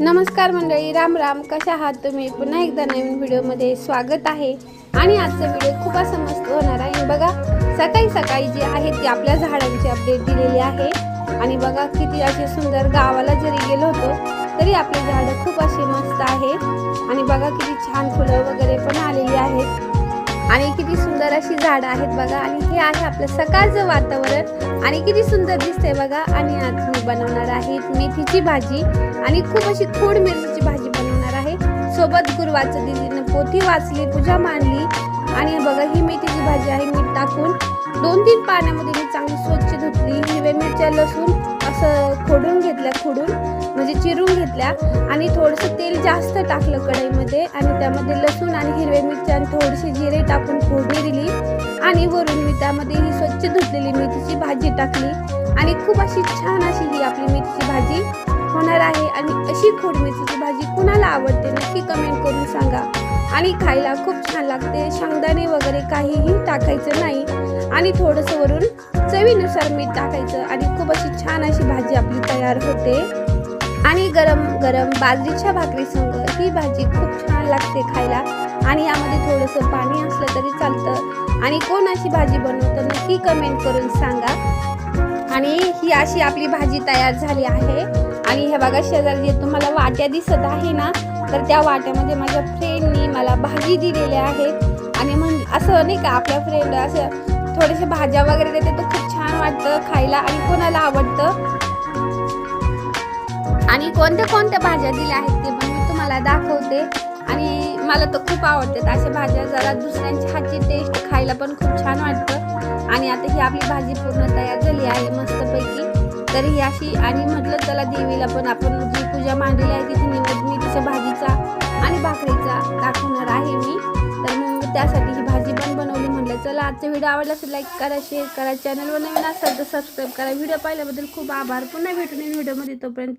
नमस्कार मंडळी राम राम. कशा आहात तुम्ही? पुन्हा एकदा नवीन व्हिडिओमध्ये स्वागत आहे. आणि आजचा व्हिडिओ खूप असा मस्त होणार आहे. बघा सकाळी सकाळी जे आहे ते आपल्या झाडांची अपडेट दिलेली आहे. आणि बघा किती असे सुंदर गावाला जरी गेलो होतो तरी आपली झाडं खूप अशी मस्त आहे. आणि बघा किती छान फुलं वगैरे पण आलेली आहेत. आणि किती सुंदर अशी झाडं आहेत बघा. आणि हे आहे आपलं सकाळचं वातावरण. आणि किती सुंदर दिसते बघा. आणि आज मी बनवणार आहे मेथीची भाजी. आणि खूप अशी खोड मिरचीची भाजी बनवणार आहे. सोबत गुरुवारचं दिदीनं पोथी वाचली पूजा मांडली. आणि बघा ही मेथीची भाजी आहे मीठ टाकून. दोन तीन पाण्यामध्ये मी चांगली स्वच्छ धुतली. हिरव्या मिरच्या लसूण असं खोडून घेतल्या खोडून. म्हणजे चिरून घेतल्या. आणि थोडंसं जास्त टाकलं कढईमध्ये आणि त्यामध्ये लसूण आणि हिरव्या मिरच्या आणि थोडीशी जिरे टाकून फोडणी दिली. आणि वरून मी त्यामध्ये ही स्वच्छ धुतलेली मेथीची भाजी टाकली. आणि खूप अशी छान अशी ही आपली मेथीची भाजी होणार आहे. आणि अशी खोड मेथीची भाजी कुणाला आवडते नक्की कमेंट करून सांगा. आणि खायला खूप छान लागते. शेंगदाणे वगैरे काहीही टाकायचं नाही. आणि थोडंसं वरून चवीनुसार मीठ टाकायचं. आणि खूप अशी छान अशी भाजी आपली तयार होते. आणि गरम गरम बाजरीच्या भाकरी संग ही भाजी खूप छान लागते खायला. आणि यामध्ये थोडंसं पाणी असलं तरी चालतं. आणि कोण अशी भाजी बनवतं नक्की कमेंट करून सांगा. आणि ही अशी आपली भाजी तयार झाली आहे. आणि हे बघा शेजारी जे तुम्हाला वाट्या दिसत आहे ना तर त्या वाट्यामध्ये माझ्या फ्रेंडनी मला भाजी दिलेल्या आहेत आणि म्हण असं नाही का आपल्या फ्रेंड असं थोडेसे भाज्या वगैरे देते तर खूप छान वाटतं खायला आणि कोणाला आवडतं. आणि कोणत्या कोणत्या भाज्या दिल्या आहेत ते पण मी तुम्हाला दाखवते. आणि मला तर खूप आवडतात अशा भाज्या. जरा दुसऱ्यांच्या हातची टेस्ट खायला पण खूप छान वाटतं. आणि आता ही आपली भाजी पूर्ण तयार झाली आहे मस्तपैकी. तर ही अशी आणि म्हटलं त्याला देवीला पण आपण जी पूजा मांडलेली आहे तिथे निवड मी तिच्या भाजीचा आणि भाकरीचा दाखवणार आहे मी. तर मग त्यासाठी ही भाजी पण बनवली म्हटलं चला आजचा व्हिडिओ आवडला असेल लाईक करा शेअर करा. चॅनलवर नवीन असेल तर सबस्क्राईब करा. व्हिडिओ पाहिल्याबद्दल खूप आभार. पुन्हा भेटून व्हिडिओमध्ये तोपर्यंत